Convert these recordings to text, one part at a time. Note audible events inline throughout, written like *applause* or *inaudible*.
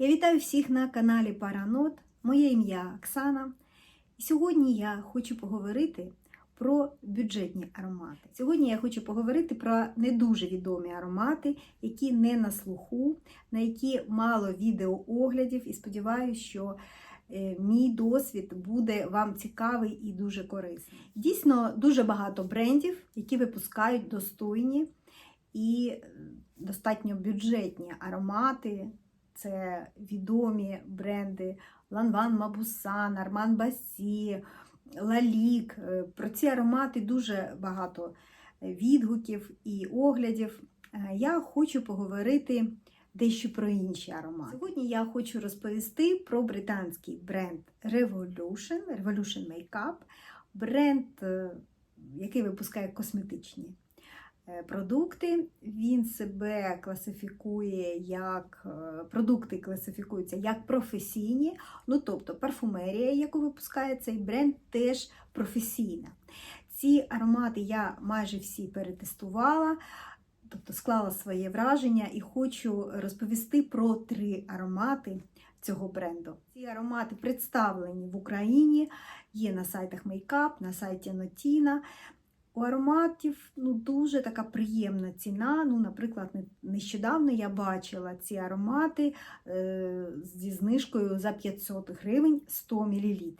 Я вітаю всіх на каналі Паранот. Моє ім'я Оксана. І сьогодні я хочу поговорити про бюджетні аромати. Сьогодні я хочу поговорити про не дуже відомі аромати, які не на слуху, на які мало відеооглядів, і сподіваюся, що е, мій досвід буде вам цікавий і дуже корисний. Дійсно, дуже багато брендів, які випускають достойні і е, достатньо бюджетні аромати. Це відомі бренди Ланван Мабусан, Арман Басі, Лалік. Е, Про ці аромати дуже багато відгуків і оглядів. Е, Я хочу поговорити дещо про інші аромати. Сьогодні я хочу розповісти про британський бренд Revolution, Revolution Makeup, бренд, е, який випускає косметичні е, продукти. Він себе класифікує як е, продукти класифікуються як професійні, ну тобто парфумерія, яку випускає цей бренд, теж професійна. Ці аромати я майже всі перетестувала, тобто склала своє враження і хочу розповісти про три аромати цього бренду. Ці аромати представлені в Україні, є на сайтах Makeup, на сайті Notina. У ароматів ну, дуже така приємна ціна. Ну, Наприклад, нещодавно я бачила ці аромати е, зі знижкою за 500 гривень 100 мл.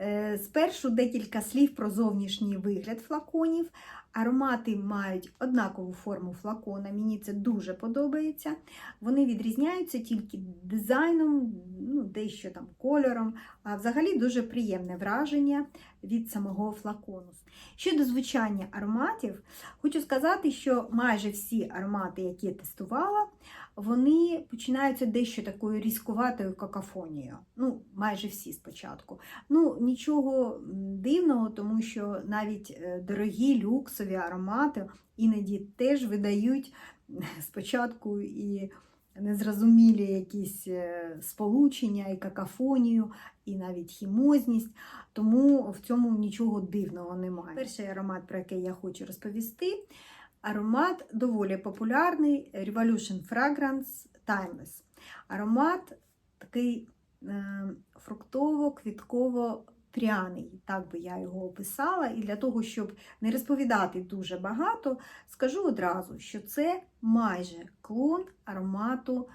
Е, Спершу декілька слів про зовнішній вигляд флаконів. Аромати мають однакову форму флакона, мені це дуже подобається. Вони відрізняються тільки дизайном, ну, дещо там кольором, а взагалі дуже приємне враження від самого флакону. Щодо звучання ароматів, хочу сказати, що майже всі аромати, які я тестувала, вони починаються дещо такою різкуватою какафонією. Ну, майже всі спочатку. Ну, нічого дивного, тому що навіть е, дорогі люксові аромати іноді теж видають *laughs* спочатку і незрозумілі якісь е, сполучення, і какафонію, і навіть хімозність. Тому в цьому нічого дивного немає. Перший аромат, про який я хочу розповісти, аромат доволі популярний Revolution Fragrance Timeless. Аромат такий е, фруктово-квітково-пряний, так би я його описала. І для того, щоб не розповідати дуже багато, скажу одразу, що це майже клон аромату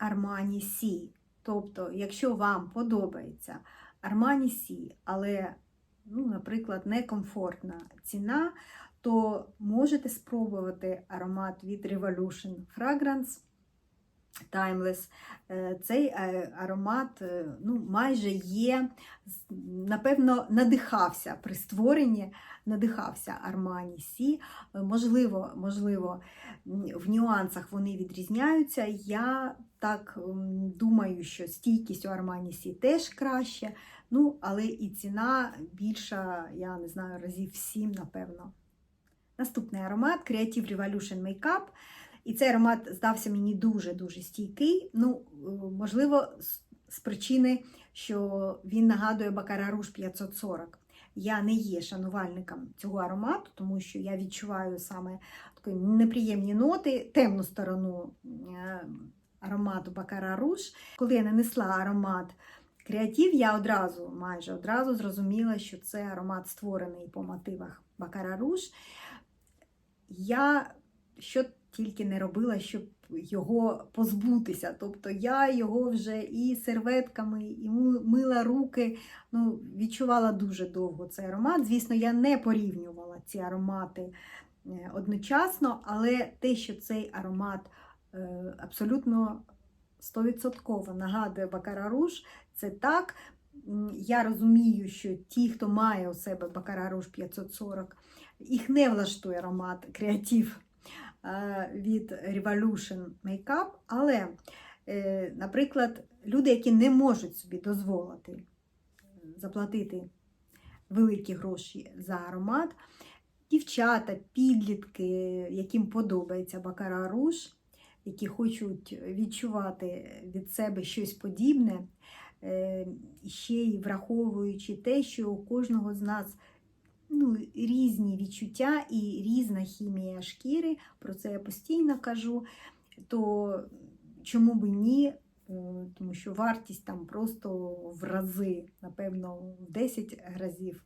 Armani Sea. Тобто, якщо вам подобається Armani Sea, але, ну, наприклад, некомфортна ціна, то можете спробувати аромат від Revolution Fragrance Timeless. Е, Цей е, аромат е, ну, майже є, напевно, надихався при створенні, надихався Sea. Е, Можливо, можливо, в нюансах вони відрізняються. Я так думаю, що стійкість у Armani Sea теж краще. Ну, але і ціна більша, я не знаю, разів 7, напевно. Наступний аромат Creative Revolution Makeup. І цей аромат здався мені дуже-дуже стійкий. Ну, е, можливо, з- причини, що він нагадує Baccarat Rouge 540. Я не є шанувальником цього аромату, тому що я відчуваю саме такі неприємні ноти, темну сторону е, аромату Baccarat Rouge. Коли я нанесла аромат Креатив, я одразу, майже одразу зрозуміла, що це аромат створений по мотивах Baccarat Rouge. Я що тільки не робила, щоб його позбутися. Тобто я його вже і серветками, і мила руки. Ну, відчувала дуже довго цей аромат. Звісно, я не порівнювала ці аромати е, одночасно, але те, що цей аромат е, абсолютно 100% нагадує Rouge, це так. Я розумію, що ті, хто має у себе Rouge 540, їх не влаштує аромат креатив від Revolution Makeup, але, е, наприклад, люди, які не можуть собі дозволити е, заплатити великі гроші за аромат, дівчата, підлітки, яким подобається Baccarat Rouge, які хочуть відчувати від себе щось подібне, е, ще й враховуючи те, що у кожного з нас ну, різні відчуття і різна хімія шкіри, про це я постійно кажу, то чому би ні е, тому що вартість там просто в рази, напевно, в 10 разів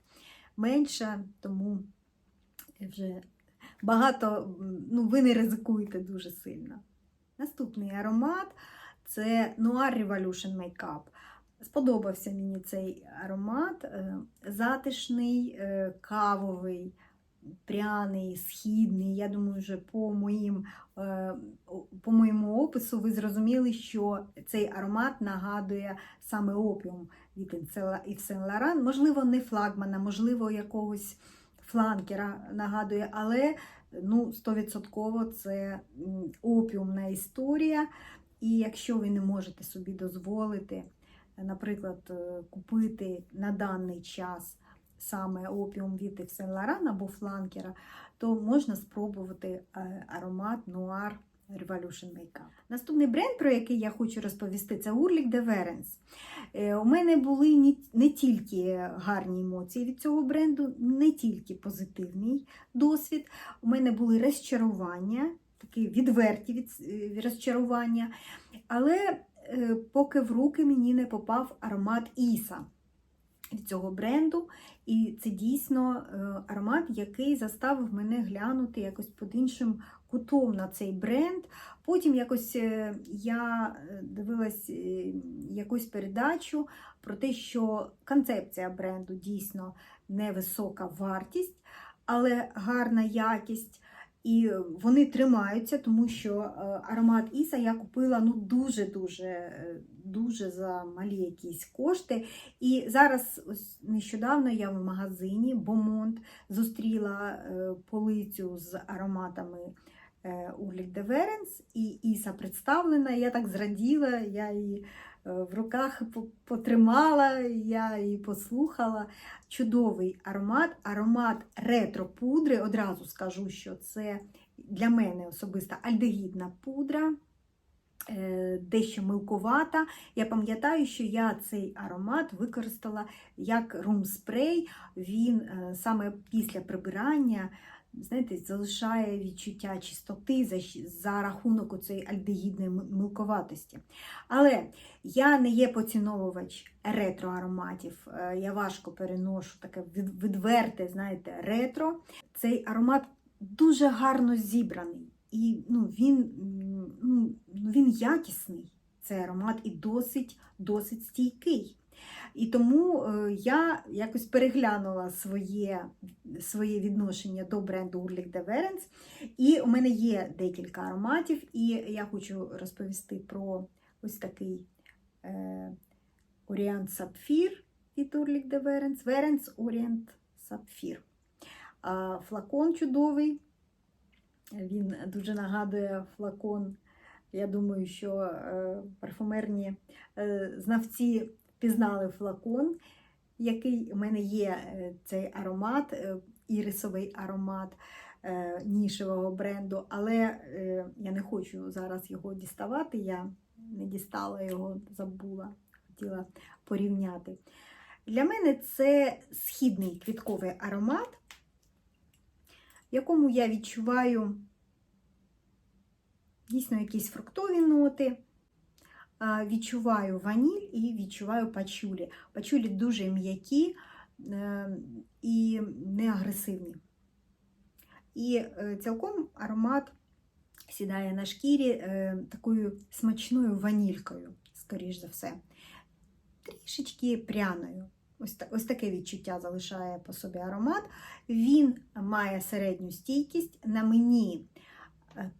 менша, тому вже багато, ну, ви не ризикуєте дуже сильно. Наступний аромат це Noir Revolution Makeup. Сподобався мені цей аромат. е, Затишний, е, кавовий, пряний, східний. Я думаю, вже по, моїм, е, по моєму опису ви зрозуміли, що цей аромат нагадує саме опіум від Yves Saint Можливо, не флагмана, можливо, якогось фланкера нагадує, але ну, 100% це опіумна історія. І якщо ви не можете собі дозволити, наприклад, е, купити на даний час саме опіум від Laurent або фланкера, то можна спробувати е, аромат Noir Revolution Makeup. Наступний бренд, про який я хочу розповісти, це de Verens. Е, У мене були не тільки гарні емоції від цього бренду, не тільки позитивний досвід. У мене були розчарування, такі відверті від, розчарування. Але поки в руки мені не попав аромат Іса від цього бренду. І це дійсно е, аромат, який заставив мене глянути якось під іншим кутом на цей бренд. Потім якось е, я е, дивилась е, якусь передачу про те, що концепція бренду дійсно невисока вартість, але гарна якість. І вони тримаються, тому що е, аромат Іса я купила ну дуже-дуже е, дуже за малі якісь кошти. І зараз, ось нещодавно, я в магазині Бомонт зустріла е, полицю з ароматами е, de Verens, і Іса представлена. Я так зраділа, я її е, в руках потримала, я її послухала. Чудовий аромат, аромат ретро-пудри. Одразу скажу, що це для мене особиста альдегідна пудра, е, дещо милкувата. Я пам'ятаю, що я цей аромат використала як рум-спрей. Він е, саме після прибирання. Знаєте, залишає відчуття чистоти за, за рахунок цієї альдегідної милковатості. Але я не є поціновувач ретро-ароматів. Е, Я важко переношу таке відверте, знаєте, ретро. Цей аромат дуже гарно зібраний. І ну, він, ну, ну, він якісний, цей аромат, і досить, досить стійкий. І тому е, я якось переглянула своє, своє відношення до бренду Urlik de Verens. І у мене є декілька ароматів, і я хочу розповісти про ось такий е, Orient Sapphire від de Verens. Verens Orient Sapphire. А, флакон чудовий. Він дуже нагадує флакон. Я думаю, що е, парфумерні е, знавці впізнали флакон, який у мене є е, цей аромат, е, ірисовий аромат е, нішевого бренду, але я не хочу зараз його діставати. Я не дістала його, забула, хотіла порівняти. Для мене це східний квітковий аромат, в якому я відчуваю дійсно якісь фруктові ноти. Відчуваю ваніль і відчуваю пачулі. Пачулі дуже м'які е, і не агресивні. І е, цілком аромат сідає на шкірі е, такою смачною ванількою, скоріш за все. Трішечки пряною. Ось, ось таке відчуття залишає по собі аромат. Він має середню стійкість. На мені е,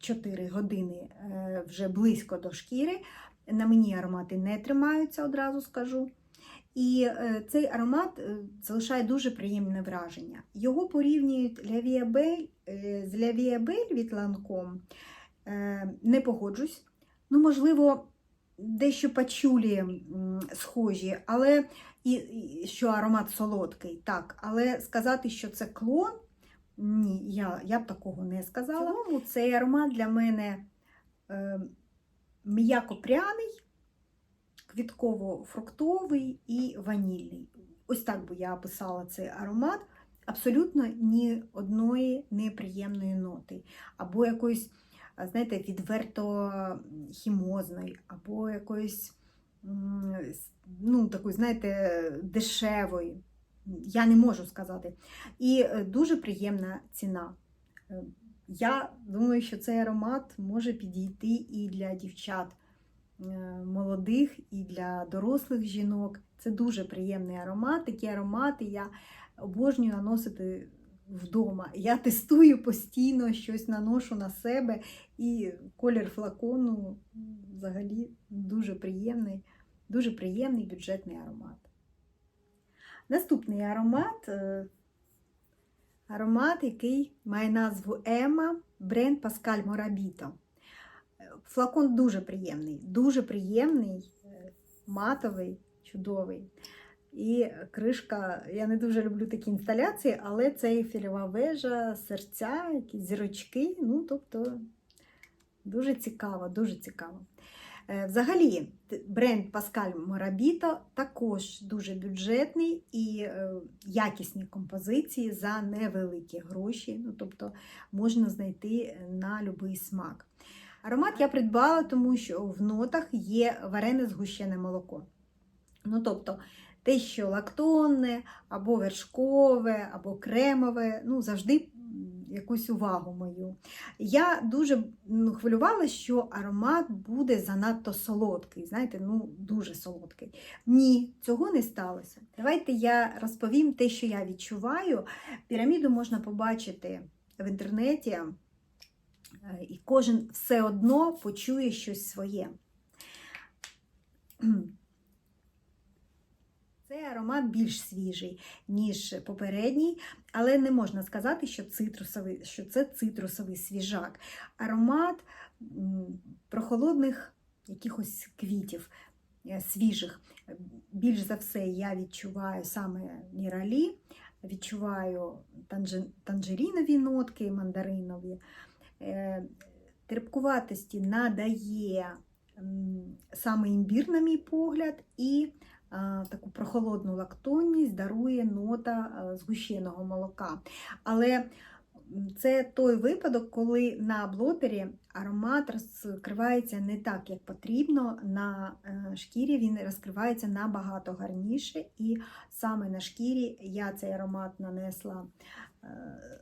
3-4 години е, вже близько до шкіри. На мені аромати не тримаються, одразу скажу. І е, цей аромат е, залишає дуже приємне враження. Його порівнюють Лявіабель з Лявіабель від. Е, Не погоджусь. Ну, можливо, дещо пачулі схожі, але і, і що аромат солодкий, так. Але сказати, що це клон, ні, я, я б такого не сказала. В цей аромат для мене е, м'яко-пряний, квітково-фруктовий і ванільний. Ось так би я описала цей аромат. Абсолютно ні одної неприємної ноти, або якоїсь знаєте, відверто хімозної або якоїсь ну, такої, знаєте, дешевої. Я не можу сказати. І е, дуже приємна ціна. Е, Я думаю, що цей аромат може підійти і для дівчат е, молодих, і для дорослих жінок. Це дуже приємний аромат. Такі аромати я обожнюю наносити вдома. Я тестую постійно, щось наношу на себе, і колір флакону взагалі дуже приємний, дуже приємний бюджетний аромат. Наступний аромат е, аромат, який має назву Ема бренд Паскаль Морабіто. Е, Флакон дуже приємний, дуже приємний, е, матовий, чудовий. І кришка, я не дуже люблю такі інсталяції, але це і вежа, серця, якісь зірочки. Ну, тобто дуже цікаво, дуже цікаво. Е, Взагалі, бренд Паскаль Морабіто також дуже бюджетний і е, якісні композиції за невеликі гроші. Ну, тобто можна знайти на будь-який смак. Аромат я придбала, тому що в нотах є варене згущене молоко. Ну, тобто, те, що лактонне, або вершкове, або кремове, ну, завжди якусь увагу мою. Я дуже ну, хвилювалася, що аромат буде занадто солодкий, знаєте, ну, дуже солодкий. Ні, цього не сталося. Давайте я розповім те, що я відчуваю. Піраміду можна побачити в інтернеті, е, і кожен все одно почує щось своє. Цей аромат більш свіжий, ніж попередній, але не можна сказати, що, цитрусовий, що це цитрусовий свіжак. Аромат прохолодних якихось квітів е, свіжих. Більш за все я відчуваю саме ніралі, відчуваю танжерінові нотки, мандаринові. Е, Терпкуватості надає саме імбір, на мій погляд, і таку прохолодну лактонність дарує нота згущеного молока. Але це той випадок, коли на блотері аромат розкривається не так, як потрібно. На е, шкірі він розкривається набагато гарніше, і саме на шкірі я цей аромат нанесла. е,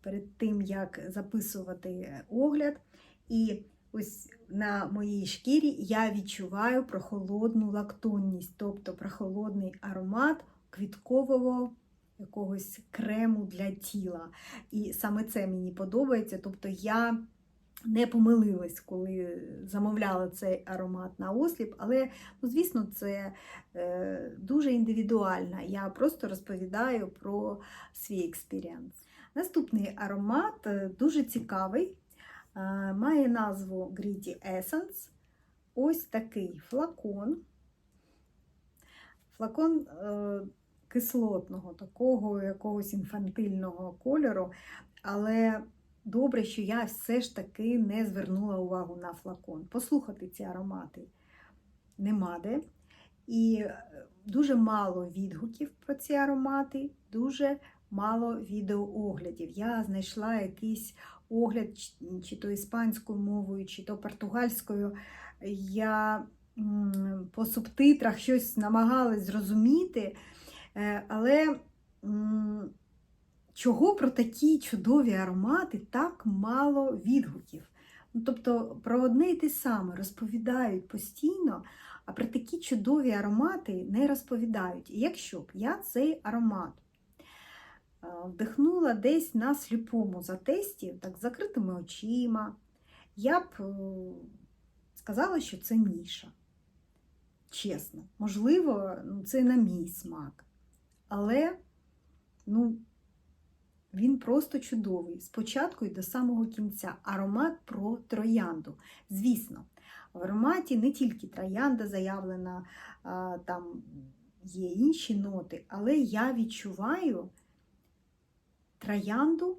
Перед тим, як записувати огляд, і ось на моїй шкірі я відчуваю прохолодну лактонність, тобто прохолодний аромат квіткового якогось крему для тіла. І саме це мені подобається. Тобто я не помилилась, коли замовляла цей аромат на осліп, але, ну, звісно, це е, дуже індивідуально. Я просто розповідаю про свій експіріанс. Наступний аромат е, дуже цікавий. Має назву Greedy Essence. Ось такий флакон. Флакон е, кислотного, такого якогось інфантильного кольору. Але добре, що я все ж таки не звернула увагу на флакон. Послухати ці аромати нема де. І е, дуже мало відгуків про ці аромати, дуже мало відеооглядів. Я знайшла якийсь огляд чи- то іспанською мовою, чи то португальською. Я по субтитрах щось намагалась зрозуміти, е, але чого про такі чудові аромати так мало відгуків? Ну, тобто про одне і те саме розповідають постійно, а про такі чудові аромати не розповідають. І якщо б я цей аромат вдихнула десь на сліпому затесті, так з закритими очима, я б е, сказала, що це ніша. Чесно, можливо, ну, це на мій смак. Але ну, він просто чудовий. Спочатку і до самого кінця. Аромат про троянду. Звісно, в ароматі не тільки троянда заявлена, там є інші ноти, але я відчуваю троянду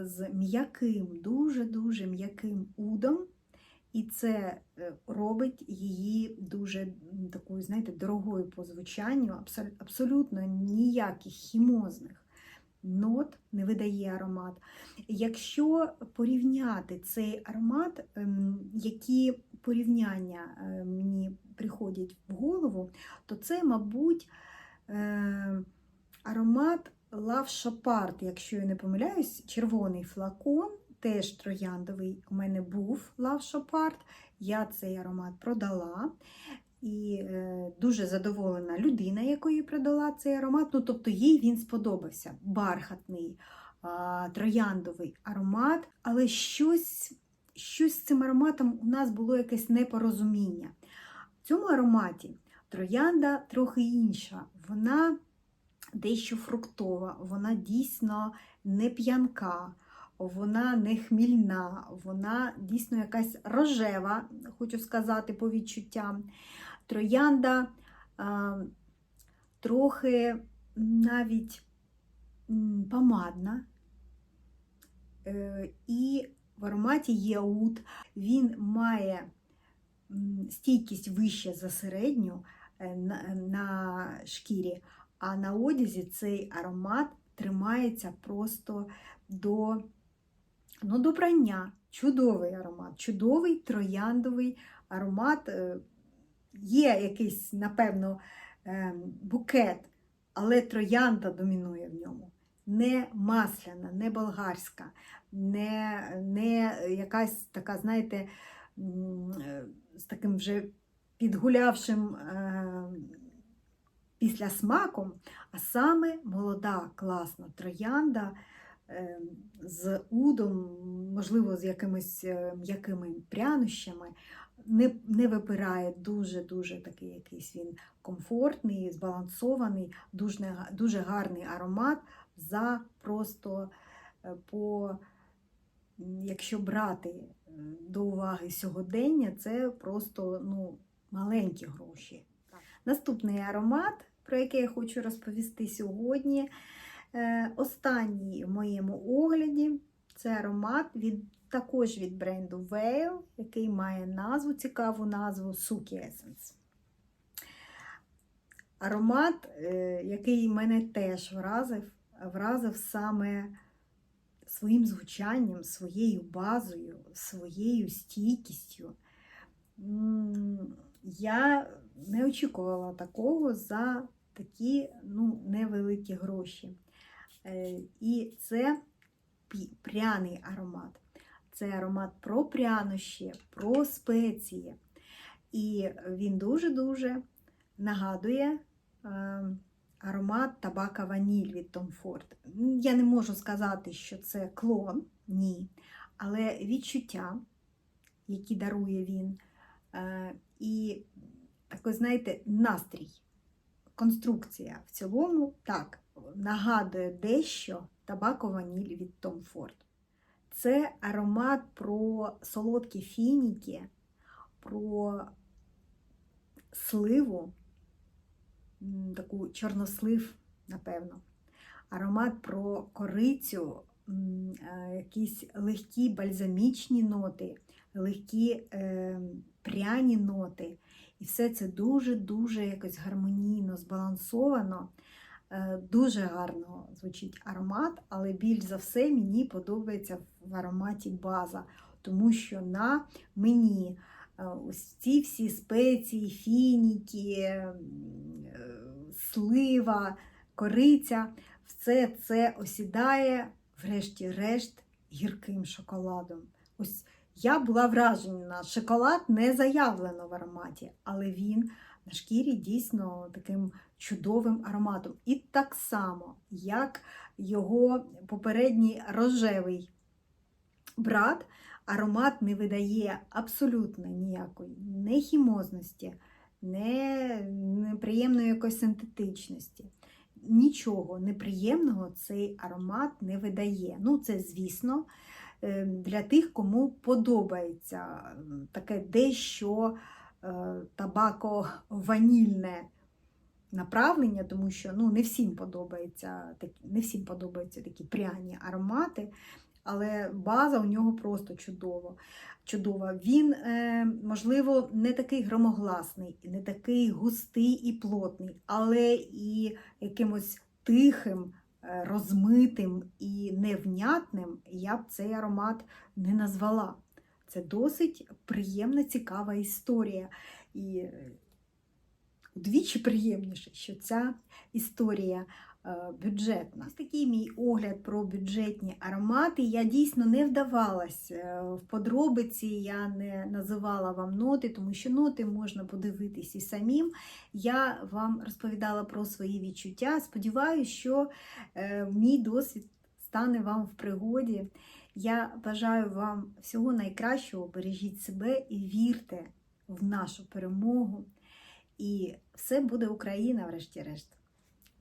з м'яким, дуже-дуже м'яким удом. І це е, робить її дуже такою, знаєте, дорогою по звучанню, абсолютно ніяких хімозних нот, не видає аромат. Якщо порівняти цей аромат, ем, які порівняння е, мені приходять в голову, то це, мабуть, е, аромат Chopard, якщо я не помиляюсь, червоний флакон, теж трояндовий. У мене був Chopard, я цей аромат продала. І е, дуже задоволена людина, якої продала цей аромат. Ну, тобто їй він сподобався. Бархатний, трояндовий аромат, але щось, щось з цим ароматом у нас було якесь непорозуміння. В цьому ароматі троянда трохи інша. Вона дещо фруктова, вона дійсно не п'янка, вона не хмільна, вона дійсно якась рожева, хочу сказати, по відчуттям. Троянда а, трохи навіть помадна. Е, і в ароматі є ут. Він має стійкість вище за середню е, на шкірі, а на одязі цей аромат тримається просто до, ну, до прання. Чудовий аромат, чудовий трояндовий аромат. е, Є якийсь, напевно, е, букет, але троянда домінує в ньому. Не масляна, не болгарська, не, не якась така, знаєте, е, з таким вже підгулявшим після смаком, а саме молода, класна троянда е, з удом, можливо, з якимись е, м'якими прянощами. Не, не випирає дуже-дуже такий якийсь він комфортний, збалансований, дуже, дуже гарний аромат за просто е, по, якщо брати до уваги сьогодення, це просто ну, маленькі гроші. Наступний аромат, про який я хочу розповісти сьогодні. е, Останній в моєму огляді це аромат від, також від бренду Veil, який має назву, цікаву назву Suki Essence. Аромат, е, який мене теж вразив, вразив саме своїм звучанням, своєю базою, своєю стійкістю. Я не очікувала такого за такі ну, невеликі гроші. Е, І це пряний аромат. Це аромат про прянощі, про спеції. І він дуже-дуже нагадує е, аромат табака ваніль від Tom Ford. Я не можу сказати, що це клон, ні. Але відчуття, які дарує він, е, і такий, знаєте, настрій, конструкція в цілому так нагадує дещо табако ваніль від Tom Ford. Це аромат про солодкі фініки, про сливу, таку чорнослив, напевно. Аромат про корицю, е, якісь легкі бальзамічні ноти, легкі е, пряні ноти. І все це дуже-дуже якось гармонійно, збалансовано. Е, Дуже гарно звучить аромат, але більш за все мені подобається в ароматі база, тому що на мені е, ось ці всі спеції, фініки, е, слива, кориця, все це осідає, врешті-решт, гірким шоколадом. Ось я була вражена, шоколад не заявлено в ароматі, але він на шкірі дійсно таким чудовим ароматом. І так само, як його попередній рожевий брат, аромат не видає абсолютно ніякої не хімозності, не неприємної якоїсь синтетичності. Нічого неприємного цей аромат не видає. Ну, це, звісно, для тих, кому подобається таке дещо е, табако-ванільне направлення, тому що ну, не всім подобається не всім подобаються такі пряні аромати, але база у нього просто чудова. чудова. Він, е, можливо, не такий громогласний, не такий густий і плотний, але і якимось тихим, е, розмитим і невнятним, я б цей аромат не назвала. Це досить приємна, цікава історія. І е, удвічі приємніше, що ця історія е, бюджетна. Ось такий мій огляд про бюджетні аромати. Я дійсно не вдавалась е, в подробиці, я не називала вам ноти, тому що ноти можна подивитись і самим. Я вам розповідала про свої відчуття. Сподіваюся, що е, мій досвід стане вам в пригоді. Я бажаю вам всього найкращого, бережіть себе і вірте в нашу перемогу. І все буде Україна, врешті-решт.